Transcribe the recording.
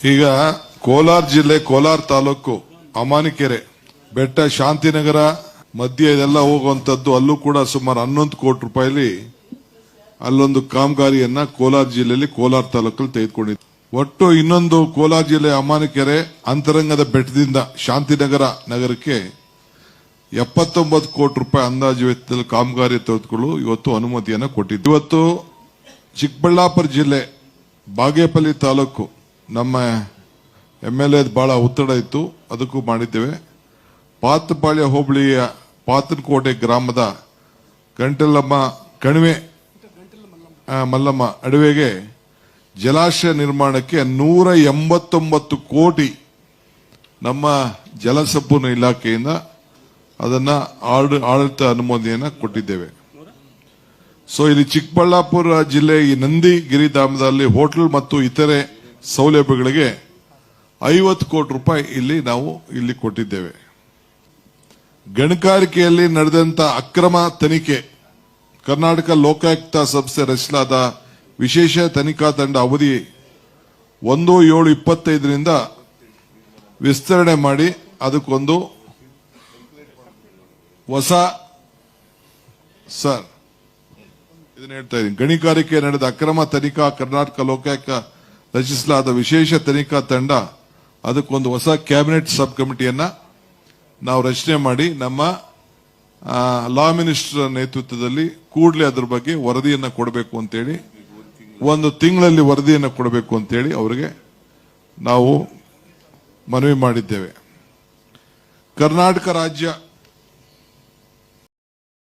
ಈಗ ಕೋಲಾರ ಜಿಲ್ಲೆ ಕೋಲಾರ ತಾಲೂಕು ಅಮಾನಿಕೆರೆ, ಬೆಟ್ಟ, ಶಾಂತಿನಗರ ಮಧ್ಯ ಇದೆಲ್ಲ ಹೋಗುವಂತದ್ದು ಅಲ್ಲೂ ಕೂಡ ಸುಮಾರು ಹನ್ನೊಂದು ಕೋಟಿ ರೂಪಾಯಿಲಿ ಅಲ್ಲೊಂದು ಕಾಮಗಾರಿಯನ್ನ ಕೋಲಾರ ಜಿಲ್ಲೆಯಲ್ಲಿ ಕೋಲಾರ ತಾಲೂಕಲ್ಲಿ ತೆಗೆದುಕೊಂಡಿದೆ ಒಟ್ಟು ಇನ್ನೊಂದು ಕೋಲಾರ ಜಿಲ್ಲೆ ಅಮಾನಿಕೆರೆ ಅಂತರಂಗದ ಬೆಟ್ಟದಿಂದ ಶಾಂತಿನಗರ ನಗರಕ್ಕೆ ಎಪ್ಪತ್ತೊಂಬತ್ತು ಕೋಟಿ ರೂಪಾಯಿ ಅಂದಾಜು ವೆಚ್ಚದಲ್ಲಿ ಕಾಮಗಾರಿ ತೆಗೆದುಕೊಳ್ಳಲು ಇವತ್ತು ಅನುಮತಿಯನ್ನು ಕೊಟ್ಟಿದ್ದು. ಇವತ್ತು ಚಿಕ್ಕಬಳ್ಳಾಪುರ ಜಿಲ್ಲೆ ಬಾಗೇಪಲ್ಲಿ ತಾಲೂಕು ನಮ್ಮ ಎಂ ಎಲ್ ಎದು ಭಾಳ ಒತ್ತಡ ಇತ್ತು. ಅದಕ್ಕೂ ಮಾಡಿದ್ದೇವೆ. ಪಾತಪಾಳ್ಯ ಹೋಬಳಿಯ ಪಾತನಕೋಟೆ ಗ್ರಾಮದ ಗಂಟಲಮ್ಮ ಕಣಿವೆ ಮಲ್ಲಮ್ಮ ಅಡವೆಗೆ ಜಲಾಶಯ ನಿರ್ಮಾಣಕ್ಕೆ ನೂರ ಎಂಬತ್ತೊಂಬತ್ತು ಕೋಟಿ ನಮ್ಮ ಜಲಸಂಪನ್ಮೂಲ ಇಲಾಖೆಯಿಂದ ಅದನ್ನು ಆಡ- ಆಡಳಿತ ಅನುಮೋದನೆಯನ್ನು ಕೊಟ್ಟಿದ್ದೇವೆ. ಸೊ ಇಲ್ಲಿ ಚಿಕ್ಕಬಳ್ಳಾಪುರ ಜಿಲ್ಲೆ ಈ ನಂದಿ ಗಿರಿಧಾಮದಲ್ಲಿ ಹೋಟೆಲ್ ಮತ್ತು ಇತರೆ ಸೌಲಭ್ಯಗಳಿಗೆ ಐವತ್ತು ಕೋಟಿ ರೂಪಾಯಿ ಇಲ್ಲಿ ನಾವು ಇಲ್ಲಿ ಕೊಟ್ಟಿದ್ದೇವೆ. ಗಣಿಗಾರಿಕೆಯಲ್ಲಿ ನಡೆದಂತ ಅಕ್ರಮ ತನಿಖೆ, ಕರ್ನಾಟಕ ಲೋಕಾಯುಕ್ತ ಸಂಸ್ಥೆ ರಚಿಸಲಾದ ವಿಶೇಷ ತನಿಖಾ ತಂಡ ಅವಧಿ ಒಂದು ಏಳು ಇಪ್ಪತ್ತೈದರಿಂದ ವಿಸ್ತರಣೆ ಮಾಡಿ ಅದಕ್ಕೊಂದು ಹೊಸ ಸರ್, ಇದನ್ನ ಹೇಳ್ತಾ ಇದ್ದೀನಿ. ಗಣಿಗಾರಿಕೆ ನಡೆದ ಅಕ್ರಮ ತನಿಖಾ ಕರ್ನಾಟಕ ಲೋಕಾಯುಕ್ತ ರಚಿಸಲಾದ ವಿಶೇಷ ತನಿಖಾ ತಂಡ ಅದಕ್ಕೊಂದು ಹೊಸ ಕ್ಯಾಬಿನೆಟ್ ಸಬ್ ಕಮಿಟಿಯನ್ನ ನಾವು ರಚನೆ ಮಾಡಿ ನಮ್ಮ ಲಾ ಮಿನಿಸ್ಟರ್ ನೇತೃತ್ವದಲ್ಲಿ ಕೂಡಲೇ ಅದ್ರ ಬಗ್ಗೆ ವರದಿಯನ್ನು ಕೊಡಬೇಕು ಅಂತೇಳಿ, ಒಂದು ತಿಂಗಳಲ್ಲಿ ವರದಿಯನ್ನು ಕೊಡಬೇಕು ಅಂತೇಳಿ ಅವರಿಗೆ ನಾವು ಮನವಿ ಮಾಡಿದ್ದೇವೆ. ಕರ್ನಾಟಕ ರಾಜ್ಯ